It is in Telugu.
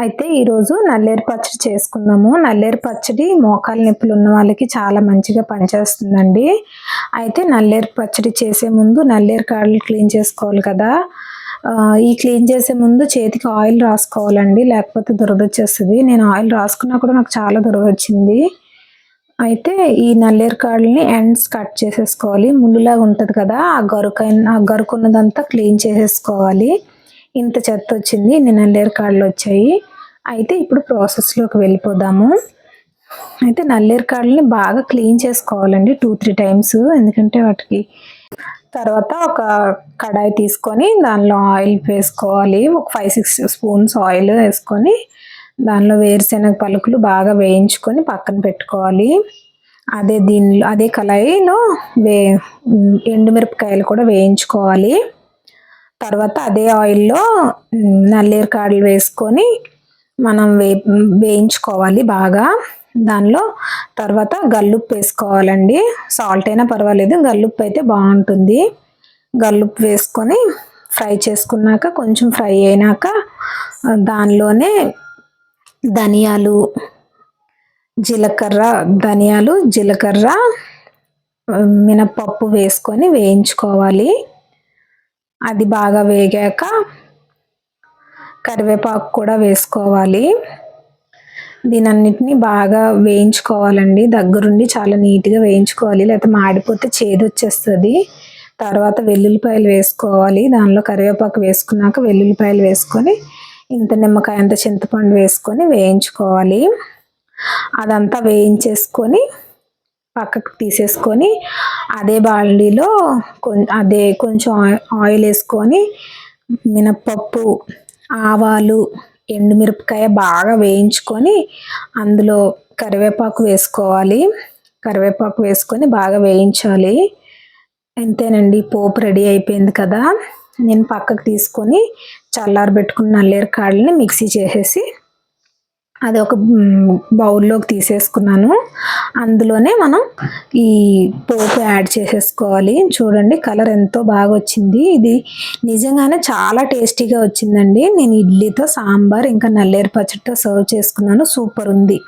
అయితే ఈరోజు నల్లేరు పచ్చడి చేసుకుందాము. నల్లేరు పచ్చడి మోకాలు నొప్పులు ఉన్న వాళ్ళకి చాలా మంచిగా పనిచేస్తుందండి. అయితే నల్లేరు పచ్చడి చేసే ముందు నల్లేరు కాడలు క్లీన్ చేసుకోవాలి కదా. ఈ క్లీన్ చేసే ముందు చేతికి ఆయిల్ రాసుకోవాలండి. లేకపోతే దురద వచ్చేస్తుంది. నేను ఆయిల్ రాసుకున్నా కూడా నాకు చాలా దురద వచ్చింది. అయితే ఈ నల్లేరు కాడల్ని ఎండ్స్ కట్ చేసేసుకోవాలి. ముళ్ళులాగా ఉంటుంది కదా. ఆ గరుకైన ఆ గరుకున్నదంతా క్లీన్ చేసేసుకోవాలి. ఇంత చెత్త వచ్చింది ఇన్ని నల్లేరు కాళ్ళు వచ్చాయి. అయితే ఇప్పుడు ప్రాసెస్లోకి వెళ్ళిపోదాము. అయితే నల్లేరు కాళ్ళని బాగా క్లీన్ చేసుకోవాలండి టూ త్రీ టైమ్స్ ఎందుకంటే వాటికి తర్వాత ఒక కడాయి తీసుకొని దానిలో ఆయిల్ వేసుకోవాలి. ఒక ఫైవ్ సిక్స్ స్పూన్స్ ఆయిల్ వేసుకొని దానిలో వేరుశెనగ పలుకులు బాగా వేయించుకొని పక్కన పెట్టుకోవాలి. అదే దీనిలో అదే కళాయిలో వే ఎండుమిరపకాయలు కూడా వేయించుకోవాలి. తర్వాత అదే ఆయిల్లో నల్లేరు కాడలు వేసుకొని మనం వే వేయించుకోవాలి బాగా. దానిలో తర్వాత గల్లుప్పు వేసుకోవాలండి. సాల్ట్ అయినా పర్వాలేదు గల్లుప్పు అయితే బాగుంటుంది. గల్లుప్పు వేసుకొని ఫ్రై చేసుకున్నాక కొంచెం ఫ్రై అయినాక దానిలోనే ధనియాలు జీలకర్ర ధనియాలు జీలకర్ర మినప్పప్పు వేసుకొని వేయించుకోవాలి. అది బాగా వేగాక కరివేపాకు కూడా వేసుకోవాలి. దీనన్నిటిని బాగా వేయించుకోవాలండి. దగ్గరుండి చాలా నీట్గా వేయించుకోవాలి. లేకపోతే మాడిపోతే చేదు వచ్చేస్తుంది. తర్వాత వెల్లుల్లిపాయలు వేసుకోవాలి. దానిలో కరివేపాకు వేసుకున్నాక వెల్లుల్లిపాయలు వేసుకొని ఇంత నిమ్మకాయ అంత చింతపండు వేసుకొని వేయించుకోవాలి. అదంతా వేయించేసుకొని పక్కకు తీసేసుకొని అదే బాండీలో అదే కొంచెం ఆయిల్ వేసుకొని మినప్పప్పు ఆవాలు ఎండుమిరపకాయ బాగా వేయించుకొని అందులో కరివేపాకు వేసుకోవాలి. కరివేపాకు వేసుకొని బాగా వేయించాలి. అంతేనండి పోపు రెడీ అయిపోయింది కదా. నేను పక్కకు తీసుకొని చల్లారబెట్టుకున్న నల్లేరు కాళ్ళని మిక్సీ చేసేసి అది ఒక బౌల్లోకి తీసేసుకున్నాను. అందులోనే మనం ఈ పోపు యాడ్ చేసేసుకోవాలి. చూడండి కలర్ ఎంతో బాగా వచ్చింది ఇది నిజంగానే చాలా టేస్టీగా వచ్చిందండి. నేను ఇడ్లీతో సాంబార్ ఇంకా నల్లేరు పచ్చడితో సర్వ్ చేసుకున్నాను. సూపర్ ఉంది.